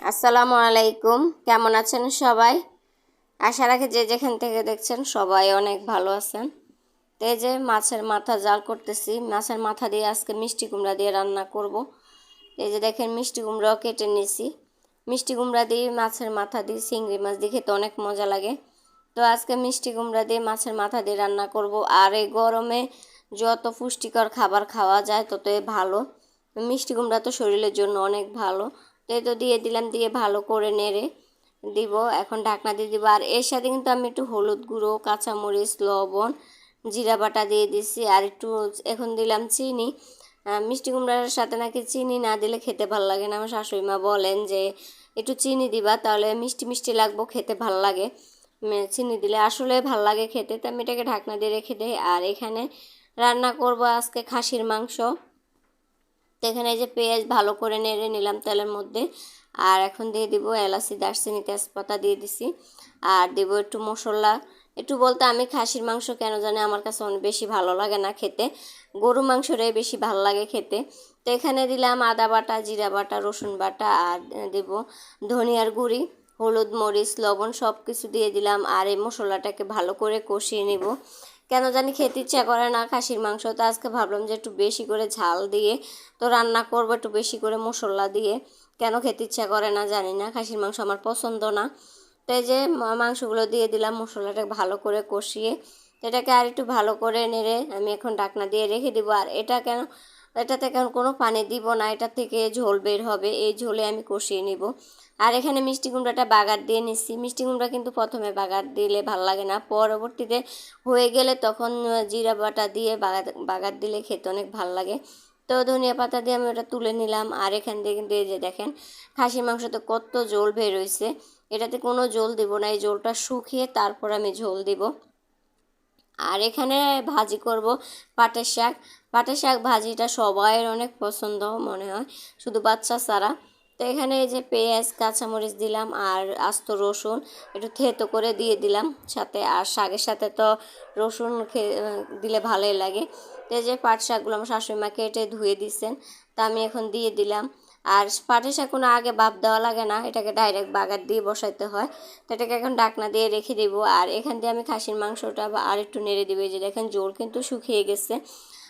আসসালামু আলাইকুম। কেমন আছেন সবাই? আশা রাখি যে যেখান থেকে দেখছেন সবাই অনেক ভালো আছেন। তো এই যে মাছের মাথা জাল করতেছি। মাছের মাথা দিয়ে আজকে মিষ্টি কুমড়া দিয়ে রান্না করব। এই যে দেখেন মিষ্টি কুমড়াও কেটে নিয়েছি। মিষ্টি কুমড়া দিয়ে মাছের মাথা দিয়ে, চিংড়ি মাছ দিয়ে খেতে অনেক মজা লাগে। তো আজকে মিষ্টি কুমড়া দিয়ে মাছের মাথা দিয়ে রান্না করব। আর এই গরমে যত পুষ্টিকর খাবার খাওয়া যায় ততই ভালো। মিষ্টি কুমড়া তো শরীরের জন্য অনেক ভালো। তো এই তো দিয়ে দিলাম, দিয়ে ভালো করে নেড়ে দিব। এখন ঢাকনা দিয়ে দিব। আর এর সাথে কিন্তু আমি একটু হলুদ গুঁড়ো, কাঁচামরিচ, লবণ, জিরা বাটা দিয়ে দিছি। আর একটু এখন দিলাম চিনি। মিষ্টি কুমড়ার সাথে নাকি চিনি না দিলে খেতে ভালো লাগে না। আমার শাশুড়ি মা বলেন যে, একটু চিনি দিবা, তাহলে মিষ্টি মিষ্টি লাগবো, খেতে ভালো লাগে। চিনি দিলে আসলে ভালো লাগে খেতে। তো আমি এটাকে ঢাকনা দিয়ে রেখে দিই। আর এখানে রান্না করব আজকে খাসির মাংস। তো এখানে যে পেঁয়াজ ভালো করে নেড়ে নিলাম তেলের মধ্যে। আর এখন দিয়ে দিব এলাচি, দারচিনি, তেজপাতা দিয়ে দিছি। আর দেবো একটু মশলা। একটু বলতে আমি খাসির মাংস কেন জানি আমার কাছে অনেক বেশি ভালো লাগে না খেতে। গরু মাংসটাই বেশি ভালো লাগে খেতে। তো এখানে দিলাম আদা বাটা, জিরা বাটা, রসুন বাটা, আর দেব ধনিয়ার গুঁড়ি, হলুদ মরিচ, লবণ সব কিছু দিয়ে দিলাম। আর এই মশলাটাকে ভালো করে কষিয়ে নেব। কেন জানি খেতে ইচ্ছা করে না খাসির মাংস তো আজকে ভাবলাম যে একটু বেশি করে ঝাল দিয়ে, তো রান্না করব একটু বেশি করে মশলা দিয়ে। কেন খেতে ইচ্ছা করে না জানি না, খাসির মাংস আমার পছন্দ না। তো এই যে মাংসগুলো দিয়ে দিলাম, মশলাটা ভালো করে কষিয়ে। এটাকে আর একটু ভালো করে নেড়ে আমি এখন ডাকনা দিয়ে রেখে দিব। আর এটা কেন এটাতে এখন কোনো পানি দিব না, এটা থেকে ঝোল বের হবে, এই ঝোলে আমি কষিয়ে নিব। আর এখানে মিষ্টি কুমড়াটা বাগার দিয়ে নিচ্ছি। মিষ্টি কুমড়া কিন্তু প্রথমে বাগার দিলে ভালো লাগে না, পরবর্তীতে হয়ে গেলে তখন জিরা বাটা দিয়ে বাগার বাগার দিলে খেতে অনেক ভালো লাগে। তো ধনিয়া পাতা দিয়ে আমি ওটা তুলে নিলাম। আর এখান থেকে কিন্তু এই যে দেখেন, খাসির মাংসতে কত জল বের হয়েছে এটাতে কোনো জল দিব না, এই জলটা শুকিয়ে তারপর আমি ঝোল দিব। আর এখানে ভাজি করব পাটের শাক। পাটের শাক ভাজিটা সবাইয়ের অনেক পছন্দ মনে হয়, শুধু বাচ্চা ছাড়া। তো এখানে এই যে পেঁয়াজ, কাঁচামরিচ দিলাম আর আস্ত রসুন একটু থেতো করে দিয়ে দিলাম সাথে। আর শাকের সাথে তো রসুন দিলে ভালোই লাগে। তো এই যে পাট শাকগুলো আমার শাশুড়ি মা কেটে ধুয়ে দিচ্ছেন তা আমি এখন দিয়ে দিলাম। আর পাটের শাক কোনো আগে বাপ দেওয়া লাগে না, এটাকে ডাইরেক্ট বাগার দিয়ে বসাইতে হয়। তো এটাকে এখন ডাকনা দিয়ে রেখে দিব। আর এখান দিয়ে আমি খাসির মাংসটা বা আর একটু নেড়ে দেবো। যে দেখেন জোর কিন্তু শুকিয়ে গেছে।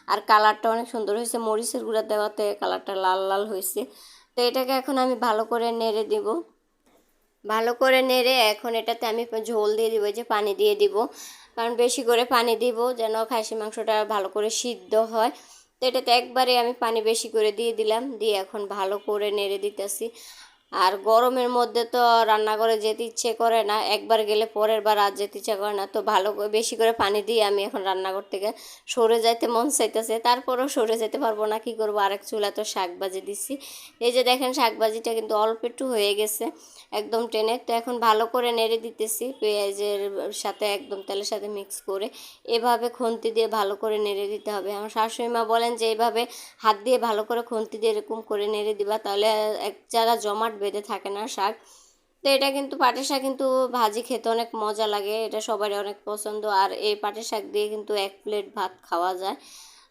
আর কালারটা অনেক সুন্দর হয়েছে। মরিচের গুঁড়া দেওয়াতে কালারটা লাল লাল হয়েছে। তো এটাকে এখন আমি ভালো করে নেড়ে দিব। ভালো করে নেড়ে এখন এটাতে আমি ঝোল দিয়ে দিব যে পানি দিয়ে দিব। কারণ বেশি করে পানি দিব যেন খাসি মাংসটা ভালো করে সিদ্ধ হয়। তো এটাতে একবারে আমি পানি বেশি করে দিয়ে দিলাম, দিয়ে এখন ভালো করে নেড়ে দিতেছি। আর গরমের মধ্যে তো রান্না করে যেতে ইচ্ছে করে না। একবার গেলে পরের বার আর যেতে ইচ্ছে করে না। তো ভালো বেশি করে পানি দিয়ে আমি এখন রান্নাঘর থেকে সরে যাইতে মন চাইতেছে। তারপরেও সরে যেতে পারব না। কি করব? আরেক চুলা তো শাক ভাজি দিছি। এই যে দেখেন শাক ভাজিটা কিন্তু অল্প একটু হয়ে গেছে একদম টেনে। তো এখন ভালো করে নেড়ে দিতেছি পেঁয়াজের সাথে একদম তেলের সাথে মিক্স করে। এভাবে খুন্তি দিয়ে ভালো করে নেড়ে দিতে হবে। আমার শাশুড়ি মা বলেন যে, এইভাবে হাত দিয়ে ভালো করে খুন্তি দিয়ে এরকম করে নেড়ে দিবা, তাহলে এক জায়গা জমাট বেঁধে থাকে না শাক। তো এটা কিন্তু পাটের শাক কিন্তু ভাজি খেতে অনেক মজা লাগে, এটা সবারই অনেক পছন্দ। আর এই পাটের শাক দিয়ে কিন্তু এক প্লেট ভাত খাওয়া যায়।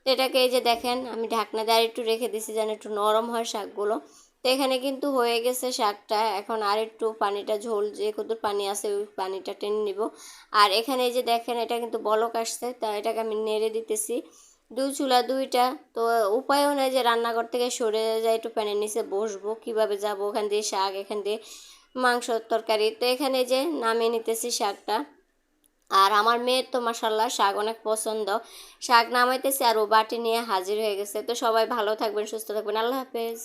তো এটাকে এই যে দেখেন, আমি ঢাকনা দিয়ে আর একটু রেখে দিছি যেন একটু নরম হয় শাকগুলো। তো এখানে কিন্তু হয়ে গেছে শাকটা, এখন আর একটু পানিটা ঝোল, যে কত পানি আছে ওই পানিটা টেনে নিব। আর এখানে এই যে দেখেন, এটা কিন্তু বলক আসছে, তা এটাকে আমি নেড়ে দিতেছি। দুই চুলা, দুইটা। তো উপায়ও নেই যে রান্নাঘর থেকে সরে যায় একটু প্যানের নিচে বসবো, কীভাবে যাব, ওখান দিয়ে শাক, এখান দিয়ে মাংস তরকারি। তো এখানে যে নামিয়ে নিতেছি শাকটা। আর আমার মেয়ের তো মাসাল্লাহ শাক অনেক পছন্দ। শাক নামাইতেছে আর ও বাটি নিয়ে হাজির হয়ে গেছে। তো সবাই ভালো থাকবেন, সুস্থ থাকবেন। আল্লাহ হাফেজ।